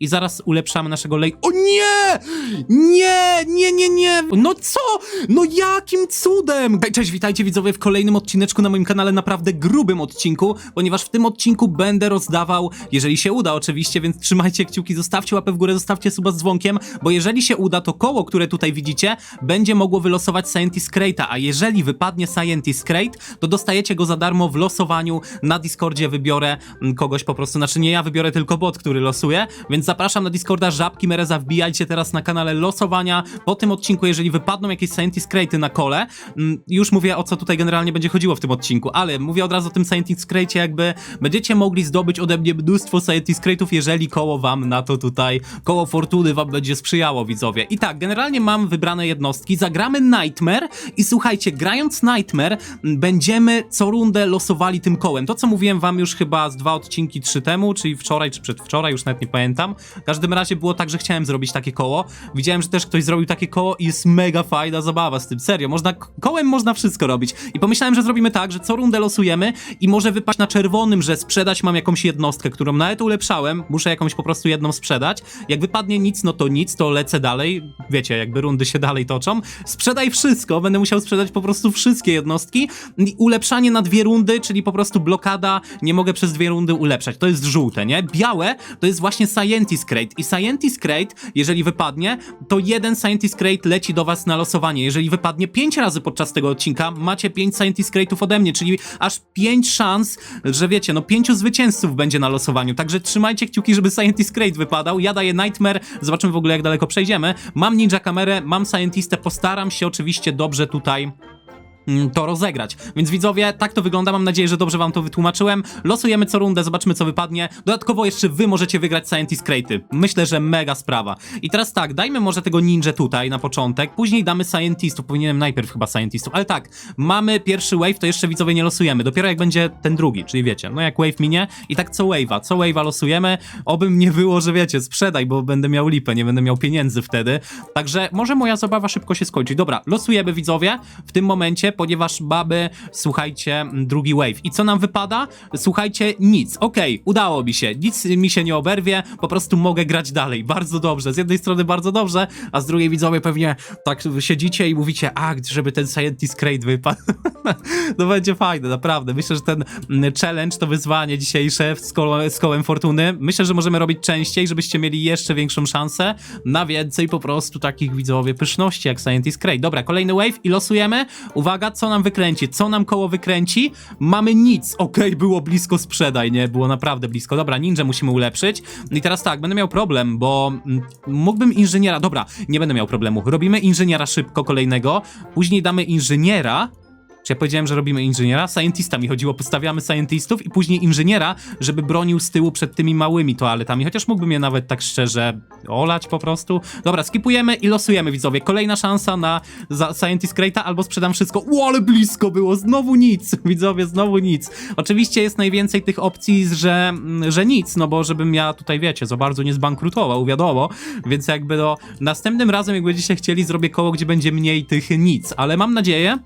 I zaraz ulepszamy naszego lej... O nie! Nie, nie, nie, nie! No co? No jakim cudem? Cześć, witajcie widzowie w kolejnym odcineczku na moim kanale, naprawdę grubym odcinku, ponieważ w tym odcinku będę rozdawał, jeżeli się uda oczywiście, więc trzymajcie kciuki, zostawcie łapę w górę, zostawcie suba z dzwonkiem, bo jeżeli się uda, to koło, które tutaj widzicie, będzie mogło wylosować Scientist Crate'a, a jeżeli wypadnie Scientist Crate, to dostajecie go za darmo w losowaniu na Discordzie, wybiorę mm, kogoś po prostu, znaczy nie ja wybiorę, tylko bot, który losuje, więc zapraszam na Discorda, żabki Mereza, wbijajcie teraz na kanale losowania. Po tym odcinku, jeżeli wypadną jakieś Scientist Crate'y na kole, mm, już mówię o co tutaj generalnie będzie chodziło w tym odcinku, ale mówię od razu o tym Scientist Crate'ie, jakby będziecie mogli zdobyć ode mnie mnóstwo Scientist Crate'ów, jeżeli koło wam na to tutaj, koło fortuny wam będzie sprzyjało, widzowie. I tak, generalnie mam wybrane jednostki, zagramy Nightmare i słuchajcie, grając Nightmare, m, będziemy co rundę losowali tym kołem. To, co mówiłem wam już chyba z dwa odcinki, trzy temu, czyli wczoraj czy przedwczoraj, już nawet nie pamiętam. W każdym razie było tak, że chciałem zrobić takie koło. Widziałem, że też ktoś zrobił takie koło i jest mega fajna zabawa z tym. Serio, można, kołem można wszystko robić. I pomyślałem, że zrobimy tak, że co rundę losujemy i może wypaść na czerwonym, że sprzedać mam jakąś jednostkę, którą nawet ulepszałem. Muszę jakąś po prostu jedną sprzedać. Jak wypadnie nic, no to nic, to lecę dalej. Wiecie, jakby rundy się dalej toczą. Sprzedaj wszystko, będę musiał sprzedać po prostu wszystkie jednostki. I ulepszanie na dwie rundy, czyli po prostu blokada, nie mogę przez dwie rundy ulepszać. To jest żółte, nie? Białe to jest właśnie Scientist Crate. I Scientist Crate, jeżeli wypadnie, to jeden Scientist Crate leci do was na losowanie. Jeżeli wypadnie pięć razy podczas tego odcinka, macie pięć Scientist Crate'ów ode mnie, czyli aż pięć szans, że wiecie, no pięciu zwycięzców będzie na losowaniu. Także trzymajcie kciuki, żeby Scientist Crate wypadał. Ja daję Nightmare, zobaczymy w ogóle jak daleko przejdziemy. Mam Ninja kamerę, mam Scientistę, postaram się oczywiście dobrze tutaj to rozegrać. Więc widzowie, tak to wygląda. Mam nadzieję, że dobrze wam to wytłumaczyłem. Losujemy co rundę, zobaczymy co wypadnie. Dodatkowo jeszcze wy możecie wygrać Scientist Crate'y. Myślę, że mega sprawa. I teraz tak, dajmy może tego ninja tutaj na początek, później damy Scientistów. Powinienem najpierw chyba Scientistów, ale tak, mamy pierwszy wave, to jeszcze widzowie nie losujemy. Dopiero jak będzie ten drugi, czyli wiecie, no jak wave minie i tak co wave'a, co wave'a losujemy. Obym nie było, że wiecie, sprzedaj, bo będę miał lipę, nie będę miał pieniędzy wtedy. Także może moja zabawa szybko się skończy. Dobra, losujemy widzowie w tym momencie, ponieważ mamy, słuchajcie, drugi wave. I co nam wypada? Słuchajcie, nic. Okej, udało mi się. Nic mi się nie oberwie, po prostu mogę grać dalej. Bardzo dobrze. Z jednej strony bardzo dobrze, a z drugiej widzowie pewnie tak siedzicie i mówicie, a, żeby ten Scientist Crate wypadł. no będzie fajne, naprawdę. Myślę, że ten mm, challenge, to wyzwanie dzisiejsze z, koło, z kołem fortuny, myślę, że możemy robić częściej, żebyście mieli jeszcze większą szansę na więcej po prostu takich widzowie pyszności jak Scientist Crate. Dobra, kolejny wave i losujemy. Uwaga, co nam wykręci? Co nam koło wykręci? Mamy nic. Okej, było blisko sprzedaj, nie? Było naprawdę blisko. Dobra, ninja musimy ulepszyć. I teraz tak, będę miał problem, bo mm, mógłbym inżyniera... Dobra, nie będę miał problemu. Robimy inżyniera szybko kolejnego, później damy inżyniera, czy ja powiedziałem, że robimy inżyniera? Scientista mi chodziło, postawiamy scientistów i później inżyniera, żeby bronił z tyłu przed tymi małymi toaletami, chociaż mógłbym je nawet tak szczerze olać po prostu. Dobra, skipujemy i losujemy, widzowie. Kolejna szansa na Scientist Crate'a albo sprzedam wszystko. O, ale blisko było, znowu nic, widzowie, znowu nic. Oczywiście jest najwięcej tych opcji, że, że nic, no bo żebym ja tutaj, wiecie, za bardzo nie zbankrutował, wiadomo, więc jakby no, następnym razem, jak będziecie chcieli, zrobię koło, gdzie będzie mniej tych nic, ale mam nadzieję,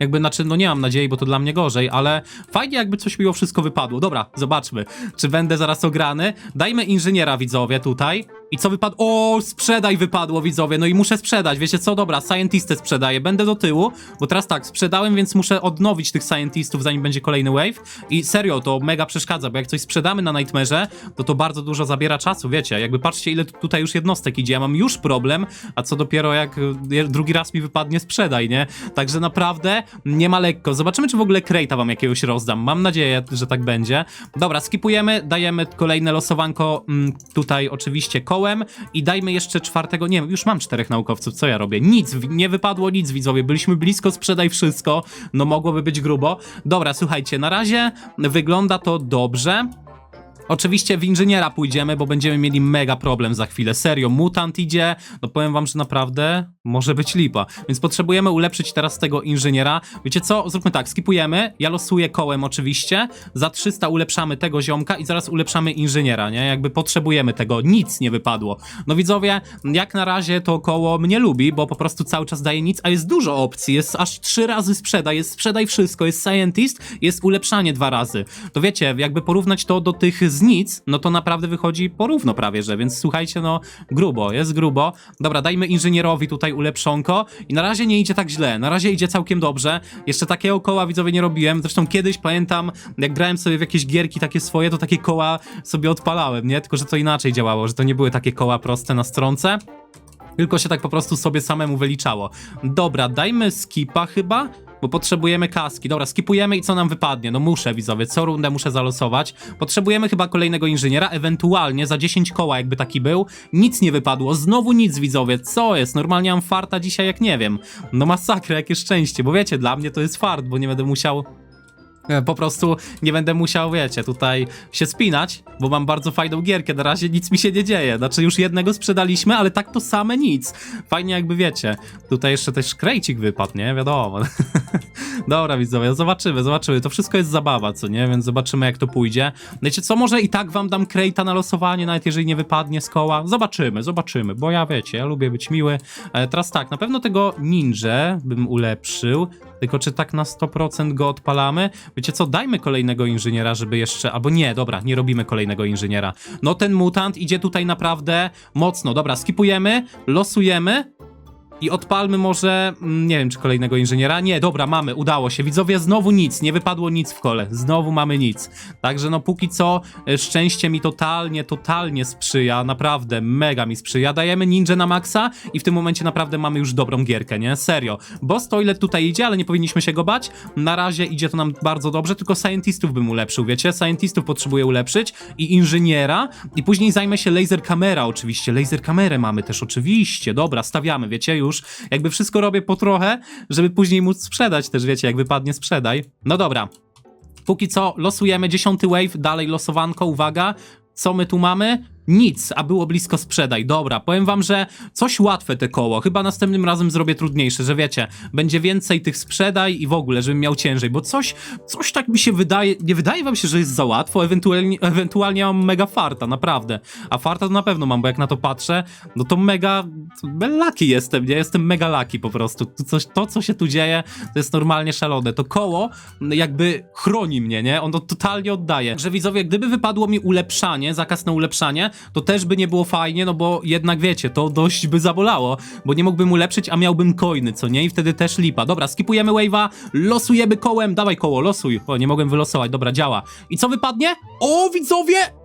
jakby, znaczy, no nie mam nadziei, bo to dla mnie gorzej, ale fajnie jakby coś mimo wszystko wypadło. Dobra, zobaczmy, czy będę zaraz ograny. Dajmy inżyniera, widzowie, tutaj. I co wypadło? O, sprzedaj wypadło, widzowie, no i muszę sprzedać, wiecie co? Dobra, scientistę sprzedaję, będę do tyłu, bo teraz tak, sprzedałem, więc muszę odnowić tych scientistów, zanim będzie kolejny wave. I serio, to mega przeszkadza, bo jak coś sprzedamy na Nightmare'ze, to to bardzo dużo zabiera czasu, wiecie? Jakby patrzcie, ile tutaj już jednostek idzie, ja mam już problem, a co dopiero jak drugi raz mi wypadnie sprzedaj, nie? Także naprawdę nie ma lekko. Zobaczymy, czy w ogóle Crate'a wam jakiegoś rozdam. Mam nadzieję, że tak będzie. Dobra, skipujemy, dajemy kolejne losowanko mm, tutaj oczywiście i dajmy jeszcze czwartego, nie już mam czterech naukowców, co ja robię? Nic, nie wypadło nic, widzowie, byliśmy blisko, sprzedaj wszystko, no mogłoby być grubo. Dobra, słuchajcie, na razie wygląda to dobrze. Oczywiście w inżyniera pójdziemy, bo będziemy mieli mega problem za chwilę. Serio, mutant idzie, no powiem wam, że naprawdę może być lipa. Więc potrzebujemy ulepszyć teraz tego inżyniera. Wiecie co? Zróbmy tak, skipujemy, ja losuję kołem oczywiście, za 300 ulepszamy tego ziomka i zaraz ulepszamy inżyniera, nie? Jakby potrzebujemy tego, nic nie wypadło. No widzowie, jak na razie to koło mnie lubi, bo po prostu cały czas daje nic, a jest dużo opcji, jest aż trzy razy sprzedaj, jest sprzedaj wszystko, jest scientist, jest ulepszanie dwa razy. To wiecie, jakby porównać to do tych z nic, no to naprawdę wychodzi porówno prawie, że, więc słuchajcie, no grubo, jest grubo. Dobra, dajmy inżynierowi tutaj ulepszonko i na razie nie idzie tak źle, na razie idzie całkiem dobrze. Jeszcze takiego koła widzowie nie robiłem, zresztą kiedyś pamiętam, jak grałem sobie w jakieś gierki takie swoje, to takie koła sobie odpalałem, nie? Tylko, że to inaczej działało, że to nie były takie koła proste na stronce, tylko się tak po prostu sobie samemu wyliczało. Dobra, dajmy skipa chyba, bo potrzebujemy kaski. Dobra, skipujemy i co nam wypadnie? No muszę, widzowie, co rundę muszę zalosować. Potrzebujemy chyba kolejnego inżyniera, ewentualnie za 10 koła jakby taki był. Nic nie wypadło, znowu nic, widzowie. Co jest? Normalnie mam farta dzisiaj jak nie wiem. No masakra, jakie szczęście, bo wiecie, dla mnie to jest fart, bo nie będę musiał Po prostu nie będę musiał, wiecie, tutaj się spinać, bo mam bardzo fajną gierkę. Na razie nic mi się nie dzieje. Znaczy, już jednego sprzedaliśmy, ale tak to same nic. Fajnie, jakby wiecie. Tutaj jeszcze też krejcik wypadł, nie? Wiadomo. Dobra, widzowie, zobaczymy, zobaczymy. To wszystko jest zabawa, co nie? Więc zobaczymy, jak to pójdzie. Wiecie co, może i tak wam dam krejta na losowanie, nawet jeżeli nie wypadnie z koła. Zobaczymy, zobaczymy, bo ja, wiecie, ja lubię być miły. E, teraz tak, na pewno tego ninja bym ulepszył. Tylko czy tak na 100% go odpalamy? Wiecie co, dajmy kolejnego inżyniera, żeby jeszcze... Albo nie, dobra, nie robimy kolejnego inżyniera. No ten mutant idzie tutaj naprawdę mocno. Dobra, skipujemy, losujemy i odpalmy może, mm, nie wiem czy kolejnego inżyniera. Nie, dobra, mamy, udało się. Widzowie, znowu nic, nie wypadło nic w kole. Znowu mamy nic. Także no póki co e, szczęście mi totalnie, totalnie sprzyja. Naprawdę, mega mi sprzyja. Dajemy ninja na maksa i w tym momencie naprawdę mamy już dobrą gierkę, nie? Serio. Boss Toilet tutaj idzie, ale nie powinniśmy się go bać. Na razie idzie to nam bardzo dobrze, tylko scientistów bym ulepszył, wiecie? Scientistów potrzebuję ulepszyć i inżyniera i później zajmę się laser kamera oczywiście. Laser kamerę mamy też oczywiście. Dobra, stawiamy, wiecie? Już jakby wszystko robię po trochę, żeby później móc sprzedać też, wiecie? Jak wypadnie sprzedaj. No dobra. Póki co losujemy dziesiąty wave, dalej losowanko, uwaga. Co my tu mamy? Nic, a było blisko sprzedaj. Dobra, powiem wam, że coś łatwe te koło. Chyba następnym razem zrobię trudniejsze, że wiecie, będzie więcej tych sprzedaj i w ogóle, żebym miał ciężej, bo coś, coś tak mi się wydaje, nie wydaje wam się, że jest za łatwo, ewentualnie, ewentualnie mam mega farta, naprawdę. A farta to na pewno mam, bo jak na to patrzę, no to mega, laki jestem, nie? Jestem mega laki po prostu. To, coś, to, co się tu dzieje, to jest normalnie szalone. To koło jakby chroni mnie, nie? Ono totalnie oddaje. Że widzowie, gdyby wypadło mi ulepszanie, zakaz na ulepszanie, to też by nie było fajnie, no bo jednak wiecie, to dość by zabolało, bo nie mógłbym ulepszyć, a miałbym coiny, co nie? I wtedy też lipa. Dobra, skipujemy wave'a, losujemy kołem, dawaj koło, losuj. O, nie mogłem wylosować, dobra, działa. I co wypadnie? O, widzowie!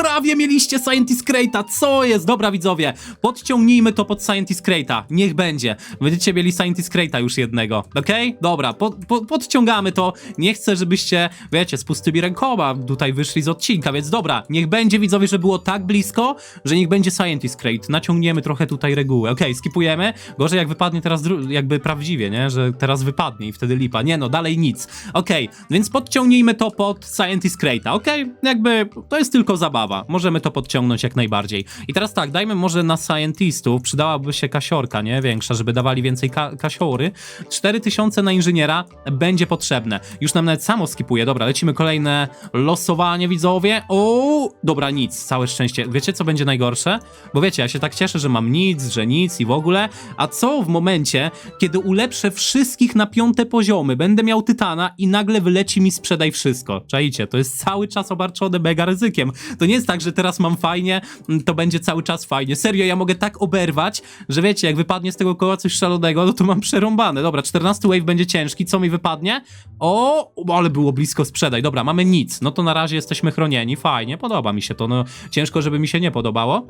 Prawie mieliście Scientist Crate'a, co jest? Dobra widzowie, podciągnijmy to pod Scientist Crate'a, niech będzie. Będziecie mieli Scientist Crate'a już jednego, okej? Dobra, po, po, podciągamy to, nie chcę, żebyście, wiecie, z pustymi rękoma tutaj wyszli z odcinka, więc dobra, niech będzie widzowie, że było tak blisko, że niech będzie Scientist Crate, naciągniemy trochę tutaj reguły, okej, skipujemy, gorzej jak wypadnie teraz jakby prawdziwie, nie, że teraz wypadnie i wtedy lipa, nie no, dalej nic, okej, więc podciągnijmy to pod Scientist Crate'a, okej? Jakby, to jest tylko zabawa, możemy to podciągnąć jak najbardziej. I teraz tak, dajmy może na Scientistów, przydałaby się kasiorka, nie, większa, żeby dawali więcej ka kasiory, 4000 na inżyniera będzie potrzebne, już nam nawet samo skipuje, dobra, lecimy kolejne losowanie, widzowie, o, dobra, nic, całe szczęście, wiecie co będzie najgorsze? Bo wiecie, ja się tak cieszę, że mam nic, że nic i w ogóle, a co w momencie, kiedy ulepszę wszystkich na piąte poziomy, będę miał tytana i nagle wyleci mi sprzedaj wszystko, czaicie, to jest cały czas obarczone mega ryzykiem, to nie jest tak, że teraz mam fajnie, mm, to będzie cały czas fajnie, serio, ja mogę tak oberwać, że wiecie, jak wypadnie z tego koła coś szalonego, no to mam przerąbane, dobra, 14 wave będzie ciężki, co mi wypadnie? O, ale było blisko sprzedaj, dobra, mamy nic, no to na razie jesteśmy chronieni, fajnie, podoba mi się to, no ciężko, żeby mi się nie podobało.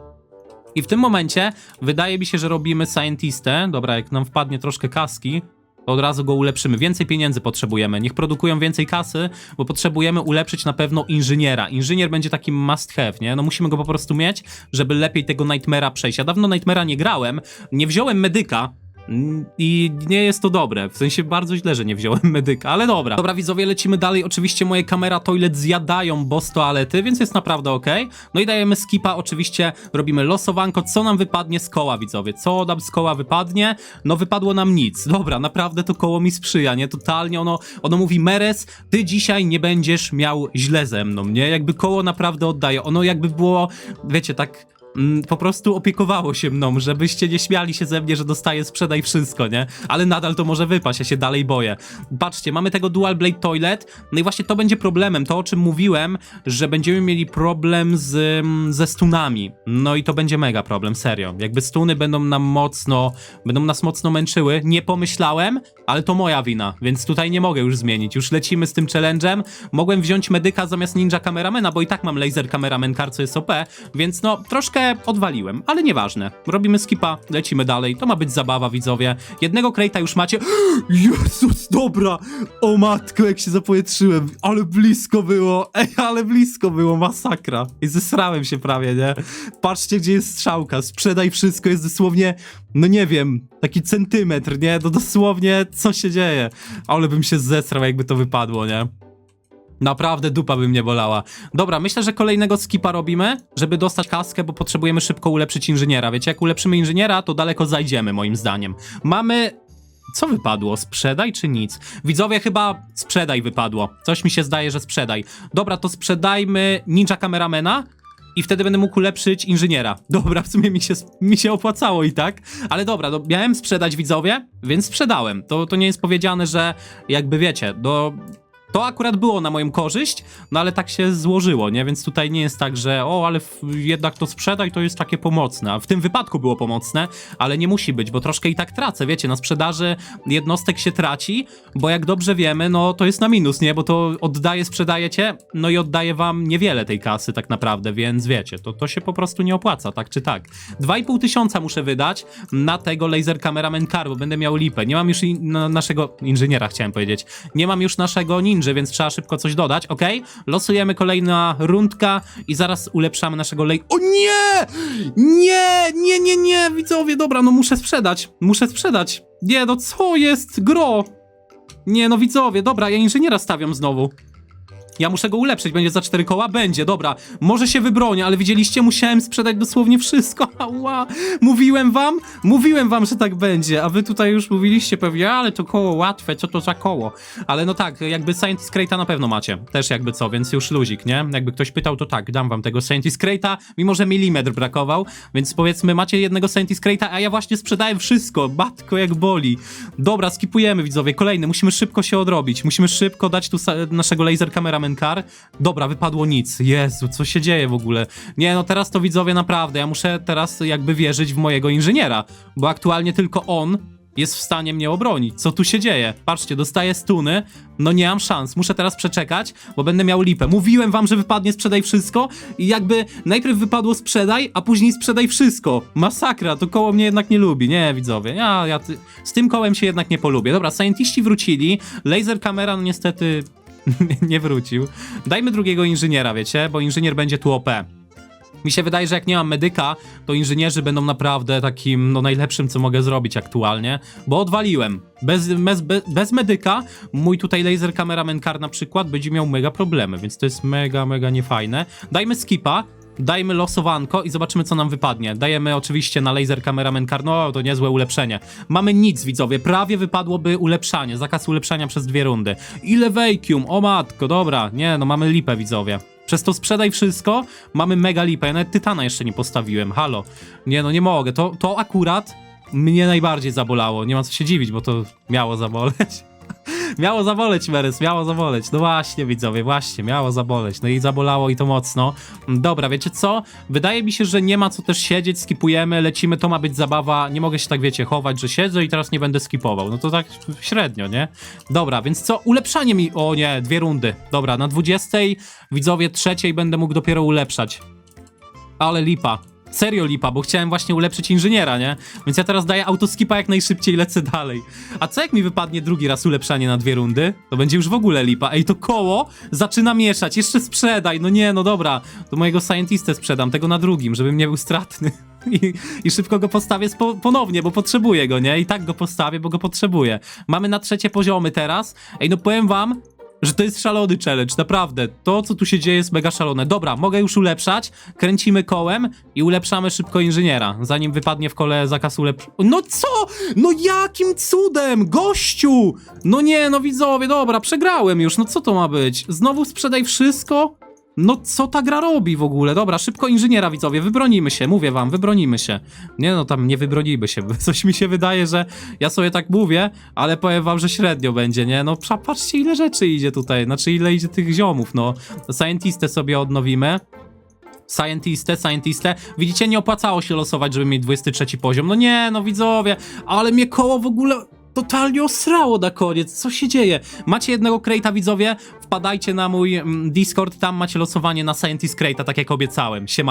I w tym momencie wydaje mi się, że robimy scientistę. Dobra, jak nam wpadnie troszkę kaski, od razu go ulepszymy. Więcej pieniędzy potrzebujemy. Niech produkują więcej kasy, bo potrzebujemy ulepszyć na pewno inżyniera. Inżynier będzie takim must have, nie? No musimy go po prostu mieć, żeby lepiej tego Nightmare'a przejść. Ja dawno Nightmare'a nie grałem, nie wziąłem medyka, I nie jest to dobre, w sensie bardzo źle, że nie wziąłem medyka, ale dobra. Dobra widzowie, lecimy dalej, oczywiście moje kamera toilet zjadają boss toalety, więc jest naprawdę ok. No i dajemy skipa, oczywiście robimy losowanko, co nam wypadnie z koła widzowie, co nam z koła wypadnie? No wypadło nam nic, dobra, naprawdę to koło mi sprzyja, nie? Totalnie ono, ono mówi Meres, ty dzisiaj nie będziesz miał źle ze mną, nie? Jakby koło naprawdę oddaje, ono jakby było, wiecie, tak mm, po prostu opiekowało się mną, żebyście nie śmiali się ze mnie, że dostaję sprzedaj wszystko, nie? Ale nadal to może wypaść, ja się dalej boję. Patrzcie, mamy tego Dual Blade Toilet, no i właśnie to będzie problemem, to o czym mówiłem, że będziemy mieli problem z, mm, ze stunami. No i to będzie mega problem, serio. Jakby stuny będą nam mocno, będą nas mocno męczyły. Nie pomyślałem, ale to moja wina, więc tutaj nie mogę już zmienić. Już lecimy z tym challenge'em. Mogłem wziąć medyka zamiast ninja kameramena, bo i tak mam laser kameramen co jest OP, więc no troszkę odwaliłem, ale nieważne. Robimy skipa, lecimy dalej. To ma być zabawa, widzowie. Jednego krejta już macie. Jezus, dobra! O matko, jak się zapowietrzyłem, ale blisko było. Ej, ale blisko było, masakra. I zesrałem się prawie, nie? Patrzcie, gdzie jest strzałka. Sprzedaj wszystko, jest dosłownie, no nie wiem, taki centymetr, nie? No dosłownie, co się dzieje? Ale bym się zesrał, jakby to wypadło, nie? Naprawdę dupa by mnie bolała. Dobra, myślę, że kolejnego skipa robimy, żeby dostać kaskę, bo potrzebujemy szybko ulepszyć inżyniera. Wiecie, jak ulepszymy inżyniera, to daleko zajdziemy, moim zdaniem. Mamy... Co wypadło? Sprzedaj czy nic? Widzowie, chyba sprzedaj wypadło. Coś mi się zdaje, że sprzedaj. Dobra, to sprzedajmy ninja kameramena i wtedy będę mógł ulepszyć inżyniera. Dobra, w sumie mi się, mi się opłacało i tak, ale dobra, no, miałem sprzedać widzowie, więc sprzedałem. To, to nie jest powiedziane, że jakby wiecie, do... To akurat było na moją korzyść, no ale tak się złożyło, nie? Więc tutaj nie jest tak, że o, ale jednak to sprzedaj, to jest takie pomocne. A w tym wypadku było pomocne, ale nie musi być, bo troszkę i tak tracę, wiecie, na sprzedaży jednostek się traci, bo jak dobrze wiemy, no to jest na minus, nie? Bo to oddaje, sprzedajecie, no i oddaje wam niewiele tej kasy tak naprawdę, więc wiecie, to, to się po prostu nie opłaca, tak czy tak. 2,5 tysiąca muszę wydać na tego laser cameraman car, bo będę miał lipę. Nie mam już in, na, naszego inżyniera, chciałem powiedzieć. Nie mam już naszego ninja, więc trzeba szybko coś dodać, ok? Losujemy kolejna rundka i zaraz ulepszamy naszego lej... O nie! Nie, nie, nie, nie, widzowie, dobra, no muszę sprzedać, muszę sprzedać. Nie, no co jest, gro? Nie, no widzowie, dobra, ja inżyniera stawiam znowu. Ja muszę go ulepszyć, będzie za cztery koła? Będzie, dobra. Może się wybronię, ale widzieliście, musiałem sprzedać dosłownie wszystko. Ała. Mówiłem wam, mówiłem wam, że tak będzie, a wy tutaj już mówiliście pewnie, ale to koło łatwe, co to za koło? Ale no tak, jakby Scientist Crate'a na pewno macie, też jakby co, więc już luzik, nie? Jakby ktoś pytał, to tak, dam wam tego Scientist Crate'a, mimo że milimetr brakował, więc powiedzmy, macie jednego Scientist Crate'a, a ja właśnie sprzedałem wszystko, batko jak boli. Dobra, skipujemy widzowie, kolejny, musimy szybko się odrobić, musimy szybko dać tu naszego laser cameraman car. Dobra, wypadło nic. Jezu, co się dzieje w ogóle? Nie, no teraz to widzowie naprawdę, ja muszę teraz jakby wierzyć w mojego inżyniera, bo aktualnie tylko on jest w stanie mnie obronić. Co tu się dzieje? Patrzcie, dostaję stuny, no nie mam szans. Muszę teraz przeczekać, bo będę miał lipę. Mówiłem wam, że wypadnie sprzedaj wszystko i jakby najpierw wypadło sprzedaj, a później sprzedaj wszystko. Masakra, to koło mnie jednak nie lubi. Nie, widzowie, ja, ja z tym kołem się jednak nie polubię. Dobra, scientiści wrócili, laser kamera no niestety nie wrócił. Dajmy drugiego inżyniera, wiecie, bo inżynier będzie tu OP. Mi się wydaje, że jak nie mam medyka, to inżynierzy będą naprawdę takim, no najlepszym, co mogę zrobić aktualnie, bo odwaliłem. Bez, bez, be- bez medyka mój tutaj laser cameraman car na przykład będzie miał mega problemy, więc to jest mega, mega niefajne. Dajmy skipa, dajmy losowanko i zobaczymy, co nam wypadnie. Dajemy oczywiście na laser cameraman car, no to niezłe ulepszenie. Mamy nic, widzowie, prawie wypadłoby ulepszanie, zakaz ulepszania przez dwie rundy. Ile vacuum, o matko, dobra, nie, no mamy lipę, widzowie. Przez to sprzedaj wszystko, mamy mega lipę. Ja nawet Tytana jeszcze nie postawiłem, halo. Nie no, nie mogę. To, to akurat mnie najbardziej zabolało. Nie ma co się dziwić, bo to miało zaboleć. Miało zaboleć, Merys, miało zaboleć. No właśnie, widzowie, właśnie, miało zaboleć. No i zabolało i to mocno. Dobra, wiecie co? Wydaje mi się, że nie ma co też siedzieć, skipujemy, lecimy, to ma być zabawa. Nie mogę się tak, wiecie, chować, że siedzę i teraz nie będę skipował. No to tak średnio, nie? Dobra, więc co? Ulepszanie mi... O nie, dwie rundy. Dobra, na 20 widzowie trzeciej będę mógł dopiero ulepszać. Ale lipa. Serio lipa, bo chciałem właśnie ulepszyć inżyniera, nie? Więc ja teraz daję autoskipa jak najszybciej lecę dalej. A co jak mi wypadnie drugi raz ulepszanie na dwie rundy? To będzie już w ogóle lipa. Ej, to koło zaczyna mieszać. Jeszcze sprzedaj. No nie, no dobra. To mojego scientistę sprzedam, tego na drugim, żebym nie był stratny. I, I szybko go postawię ponownie, bo potrzebuję go, nie? I tak go postawię, bo go potrzebuję. Mamy na trzecie poziomy teraz. Ej, no powiem wam, że to jest szalony challenge, naprawdę. To, co tu się dzieje, jest mega szalone. Dobra, mogę już ulepszać, kręcimy kołem i ulepszamy szybko inżyniera, zanim wypadnie w kole zakaz ulepsz... No co? No jakim cudem? Gościu! No nie, no widzowie, dobra, przegrałem już, no co to ma być? Znowu sprzedaj wszystko? No co ta gra robi w ogóle? Dobra, szybko inżyniera widzowie, wybronimy się, mówię wam, wybronimy się. Nie no, tam nie wybronimy się, coś mi się wydaje, że ja sobie tak mówię, ale powiem wam, że średnio będzie, nie? No patrzcie ile rzeczy idzie tutaj, znaczy ile idzie tych ziomów, no. Scientistę sobie odnowimy. Scientistę, scientistę. Widzicie, nie opłacało się losować, żeby mieć 23 poziom. No nie, no widzowie, ale mnie koło w ogóle totalnie osrało na koniec. Co się dzieje? Macie jednego Crate'a, widzowie? Wpadajcie na mój mm, Discord, tam macie losowanie na Scientist Crate'a, tak jak obiecałem. Siemano.